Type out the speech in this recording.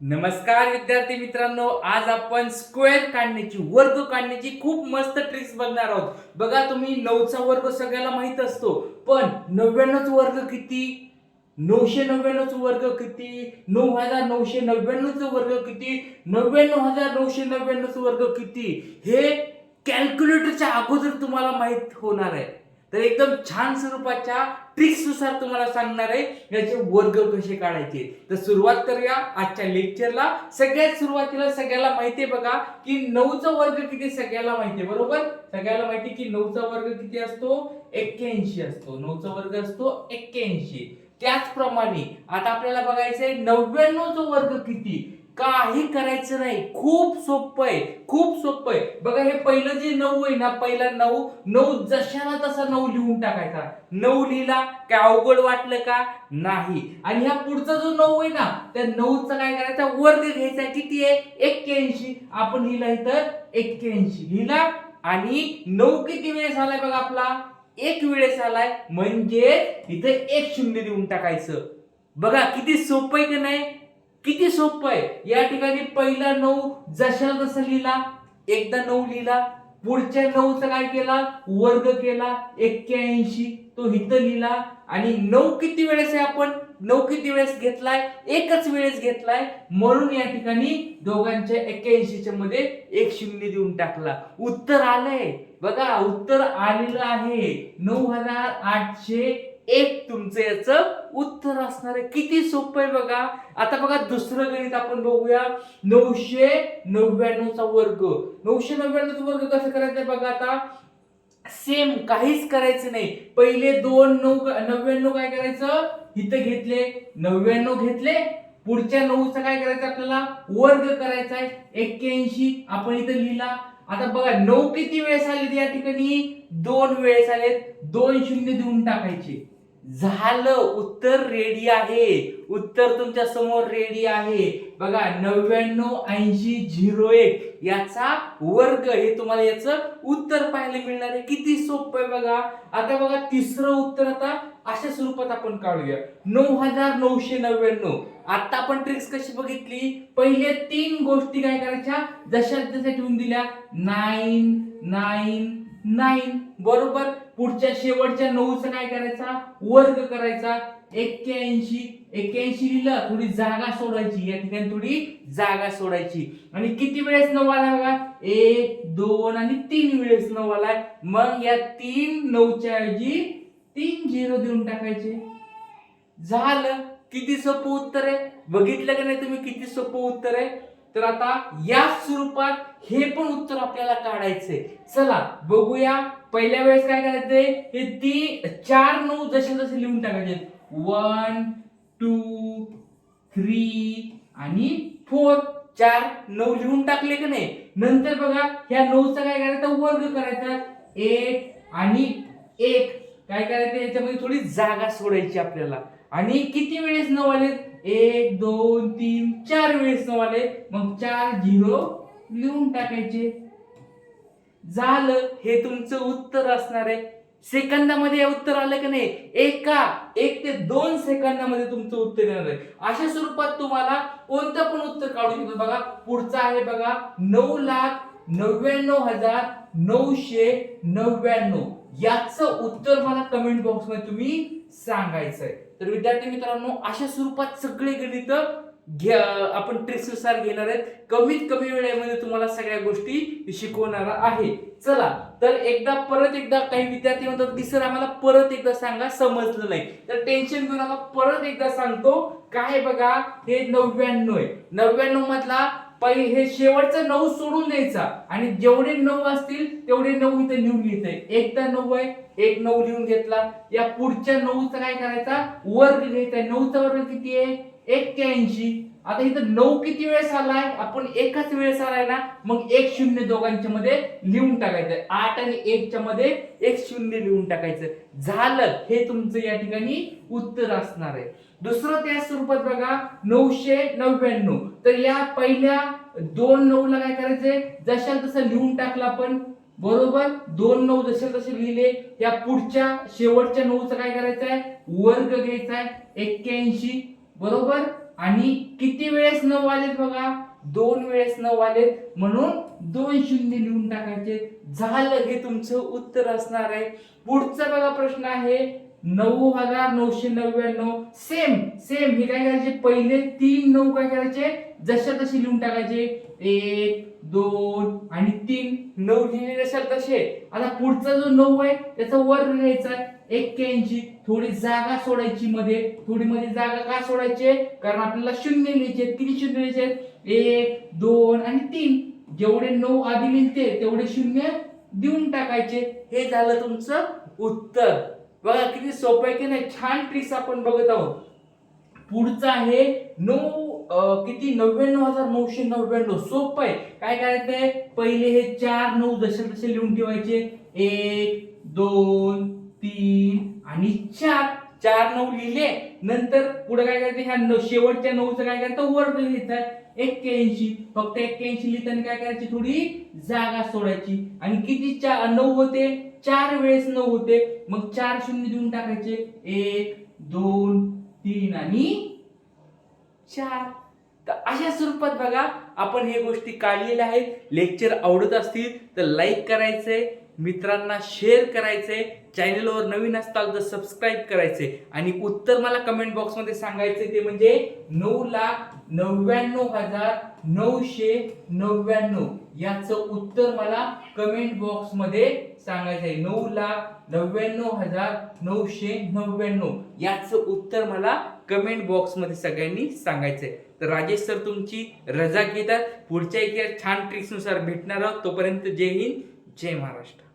नमस्कार विद्यार्थी मित्रांनो आज आपण स्क्वेअर काढण्याची वर्ग काढण्याची खूप मस्त ट्रिक्स बघणार आहोत. बघा तुम्ही नऊचा वर्ग सगळ्याला माहीत असतो पण नव्याण्णवचा वर्ग किती? नऊशे नव्याण्णवचा वर्ग किती? नऊ हजार नऊशे नव्याण्णवचा वर्ग किती? नव्याण्णव हजार नऊशे नव्याण्णवचा वर्ग किती? हे कॅल्क्युलेटरच्या अगोदर तुम्हाला माहीत होणार आहे. तर एकदम छान स्वरूपाच्या ट्रिक्सनुसार तुम्हाला सांगणार आहे याचे वर्ग कसे काढायचे. तर सुरुवात करूया आजच्या लेक्चरला सगळ्यात सुरुवातीला सगळ्याला माहिती आहे बघा की नऊचा वर्ग किती सगळ्याला माहिती आहे बरोबर? सगळ्याला माहिती की नऊचा वर्ग किती असतो? एक्क्याऐंशी असतो. नऊचा वर्ग असतो एक्क्याऐंशी. त्याचप्रमाणे आता आपल्याला बघायचंय नव्याण्णवचा वर्ग किती? काही करायचं नाही. खूप सोपं आहे. खूप सोपं आहे. बघा हे पहिलं जे नऊ आहे ना पहिला नऊ नऊ जशाला तसा नऊ लिहून टाकायचा. नऊ लिहिला काय अवघड वाटलं का? नाही. आणि ह्या पुढचा जो नऊ आहे ना त्या नऊचा काय करायचा? वर्ग घ्यायचा. किती आहे? एक्क्याऐंशी. आपण लिहिला इथं एक्क्याऐंशी. लिहिला आणि नऊ किती वेळेस आलाय बघा आपला? एक वेळेस आलाय म्हणजे इथे एक शून्य देऊन टाकायचं. बघा किती सोपं आहे की नाही? किती सोपं आहे. या ठिकाणी पहिला नऊ जशा तसा लिहिला एकदा नऊ लिहिला पुढच्या नऊचा काय केला? वर्ग केला एक्क्याऐंशी तो इथं लिहिला. आणि नऊ किती वेळेस आहे आपण? नऊ किती वेळेस घेतलाय? एकच वेळेस घेतलाय. म्हणून या ठिकाणी दोघांच्या एक्क्याऐंशीच्या मध्ये एक शून्य देऊन टाकला. उत्तर आलंय. बघा उत्तर आलेलं आहे. नऊ हजार आठशे एक तुमचं याचं उत्तर असणार आहे. किती सोपं आहे बघा. आता बघा दुसरं गणित आपण बघूया. नऊशे नव्याण्णवचा वर्ग. नऊशे नव्याण्णवचा वर्ग कसं करायचं बघा आता? सेम काहीच करायचं नाही. पहिले दोन नऊ नव्याण्णव काय करायचं? इथं घेतले. नव्याण्णव घेतले. पुढच्या नऊचा काय करायचं आपल्याला? वर्ग करायचा आहे. एक्क्याऐंशी आपण इथं लिहिला. आता बघा नऊ किती वेळेस आले या ठिकाणी? दोन वेळेस आलेत. दोन शून्य देऊन टाकायचे. झालं उत्तर रेडी आहे. उत्तर तुमच्यासमोर रेडी आहे. बघा नव्याण्णव ऐंशी झिरो एक याचा वर्ग हे तुम्हाला याचं उत्तर पाहायला मिळणार आहे. किती सोपं आहे बघा. आता बघा तिसरं उत्तर आता अशा स्वरूपात आपण काढूया. नऊ हजार नऊशे नव्याण्णव. आता आपण ट्रिक्स कशी बघितली? पहिले तीन गोष्टी काय करायच्या? जशा तशा ठेवून दिल्या. नाईन नाईन नाईन बरोबर? पुढच्या शेवटच्या नऊचा काय करायचा? वर्ग करायचा. एक्क्याऐंशी. एक्क्याऐंशी लिहिलं थोडी जागा सोडायची. या ठिकाणी थोडी जागा सोडायची. आणि किती वेळेस नऊ आला बघा? एक दोन आणि तीन वेळेस नऊ आलाय. मग या तीन नऊच्या ऐवजी तीन झिरो देऊन टाकायचे. झालं. किती सोपं उत्तर आहे? बघितलं का नाही तुम्ही? किती सोपं उत्तर आहे? तर आता या स्वरूपात हे पण उत्तर आपल्याला काढायचंय. चला बघूया. पहिल्या वेळेस काय करायचंय? हे ती चार नऊ जसे जसे लिहून टाकायचे. वन टू थ्री आणि फोर चार नऊ लिहून टाकले का नाही? नंतर बघा ह्या नऊचा काय करायचा? वर्ग करायचा. एक आणि एक. काय करायचं याच्यामध्ये थोडी जागा सोडायची आपल्याला. आणि किती वेळेस नऊ आले? एक दोन तीन चार वेळेस नऊ आले. मग चार झिरो लिहून टाकायचे. झालं. हे तुमचं उत्तर असणार आहे. सेकंदामध्ये हे उत्तर आलं की नाही? एका एक ते दोन सेकंदामध्ये तुमचं उत्तर येणार आहे. अशा स्वरूपात तुम्हाला कोणतं पण उत्तर काढू शकतो. बघा पुढचं आहे बघा नऊ लाख नव्याण्णव हजार नऊशे नव्याण्णव. याचं उत्तर मला कमेंट बॉक्समध्ये तुम्ही सांगायचंय. तर विद्यार्थी मित्रांनो अशा स्वरूपात सगळे गणित घ्या आपण ट्रिक्स घेणार आहेत. कमीत कमी वेळेमध्ये तुम्हाला सगळ्या गोष्टी शिकवणार आहे. चला तर एकदा परत एकदा काही विद्यार्थी म्हणतात की सर आम्हाला परत एकदा सांगा समजलं नाही. तर टेन्शन घेऊन आम्हाला परत एकदा सांगतो काय बघा हे नव्याण्णव आहे. नव्याण्णव मधला पहिले हे शेवटचा नऊ सोडून द्यायचा. आणि जेवढे नऊ असतील तेवढे नऊ इथे लिहून घ्यायचंय एकदा नऊ आहे एक नऊ लिहून घेतला. या पुढच्या नऊचा काय करायचा? वर्ग घ्यायचा नऊचा वर्ग किती आहे? एक्क्याऐंशी. आता इथं नऊ किती वेळेस आलाय? आपण एकाच वेळेस आलाय ना मग एक शून्य दोघांच्या मध्ये लिहून टाकायचं. आठ आणि एकच्या मध्ये एक शून्य लिहून टाकायचं. झालं. हे तुमचं या ठिकाणी उत्तर असणार आहे. दुसरं त्या स्वरूपात बघा नऊशे नव्याण्णव. तर या पहिल्या दोन नऊ ला काय करायचंय? जशा तसं लिहून टाकलं आपण. बरोबर? दोन नऊ जसे तसे लिहिले. या पुढच्या शेवटच्या नऊचं काय करायचं आहे वर्ग घ्यायचा आहे एक्क्याऐंशी. बरोबर? आणि किती वेळेस नऊ आलेत बघा? दोन वेळेस नऊ आलेत. म्हणून दोन शून्य लिहून टाकायचे. झालं हे तुमचं उत्तर असणार आहे. पुढचा बघा प्रश्न आहे. नऊ हजार नऊशे नव्याण्णव. सेम सेम हे काय करायचे? पहिले तीन नऊ काय करायचे? जशा तसे लिहून टाकायचे. एक दोन आणि तीन. नऊ लिहिले जशा तसे. आता पुढचा जो नऊ आहे त्याचा वर लिहायचा एक्क्याऐंशी. थोडी जागा सोडायची मध्ये. थोडी मध्ये जागा का सोडायची? कारण आपल्याला शून्य लिहायचे किती शून्य लिहायचे आहेत? एक दोन आणि तीन. जेवढे नऊ आधी लिहिते तेवढे शून्य देऊन टाकायचे. हे झालं तुमचं उत्तर. बघा किती सोपं आहे की नाही? छान ट्रिक्स आपण बघत आहोत. पुढचं आहे नऊ किती? नव्याण्णव हजार नऊशे नव्याण्णव. सोपं आहे. काय करायचंय पहिले हे चार नऊ जसे तसे लिहून ठेवायचे. एक दोन तीन आणि चार. चार नऊ लिहिले नंतर पुढे काय करायचं? ह्या नऊ शेवटच्या नऊचं काय करायचं? वर्ग लिहायचा. एक्क्याऐंशी. फक्त एक्क्याऐंशी लिहिताना काय करायची? थोडी जागा सोडायची. आणि किती चार नऊ होते? चार वेळेस नऊ होते. मग चार शून्य देऊन टाकायचे. एक दोन तीन आणि चार. तर अशा स्वरूपात बघा आपण हे गोष्टी काढलेल्या आहेत. लेक्चर आवडत असतील तर लाईक करायचंय मित्रांना शेअर करायचंय चॅनलवर नवीन असताल तर सबस्क्राईब करायचे. आणि उत्तर मला कमेंट बॉक्समध्ये सांगायचे ते म्हणजे नऊ लाख नव्याण्णव हजार नऊशे नव्याण्णव याचं उत्तर मला कमेंट बॉक्समध्ये सांगायचं आहे नऊ लाख नव्याण्णव हजार नऊशे नव्याण्णव याचं उत्तर मला कमेंट बॉक्समध्ये सगळ्यांनी सांगायचं आहे तर राजेश सर तुमची रजा घेतात. पुढच्या एका छान ट्रिक्सनुसार भेटणार आहोत. तोपर्यंत जय हिंद जय महाराष्ट्र.